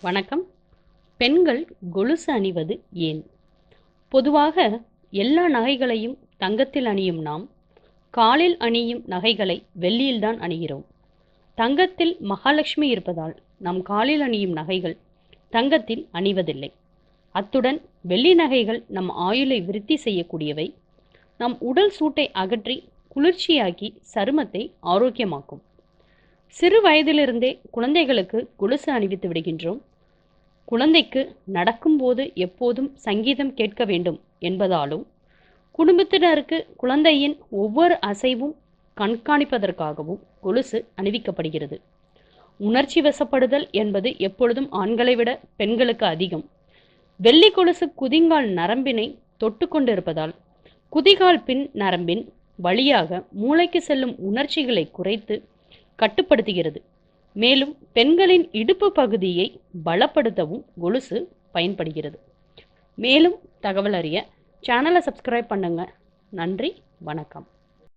வணக்கம். பெண்கள் கொலுசு அணிவது ஏன்? பொதுவாக எல்லா நகைகளையும் தங்கத்தில் அணியும் நாம் காலில் அணியும் நகைகளை வெள்ளியில்தான் அணிகிறோம். தங்கத்தில் மகாலட்சுமி இருப்பதால் நம் காலில் அணியும் நகைகள் தங்கத்தில் அணிவதில்லை. அத்துடன் வெள்ளி நகைகள் நம் ஆயுளை விருத்தி செய்யக்கூடியவை. நம் உடல் சூட்டை அகற்றி குளிர்ச்சியாக்கி சருமத்தை ஆரோக்கியமாக்கும். சிறு வயதிலிருந்தே குழந்தைகளுக்கு கொலுசு அணிவித்து விடுகின்றோம். குழந்தைக்கு நடக்கும்போது எப்போதும் சங்கீதம் கேட்க வேண்டும் என்பதாலும் குடும்பத்தினருக்கு குழந்தையின் ஒவ்வொரு அசைவும் கண்காணிப்பதற்காகவும் கொலுசு அணிவிக்கப்படுகிறது. உணர்ச்சி வசப்படுதல் என்பது எப்பொழுதும் ஆண்களை விட பெண்களுக்கு அதிகம். வெள்ளி கொலுசு குதிங்கால் நரம்பினை தொட்டு கொண்டிருப்பதால் குதிகால் பின் நரம்பின் வழியாக மூளைக்கு செல்லும் உணர்ச்சிகளை குறைத்து கட்டுப்படுத்துகிறது. மேலும் பெண்களின் இடுப்பு பகுதியை பலப்படுத்தவும் கொலுசு பயன்படுகிறது. மேலும் தகவல் அறிய சேனலை சப்ஸ்கிரைப் பண்ணுங்கள் நன்றி வணக்கம்.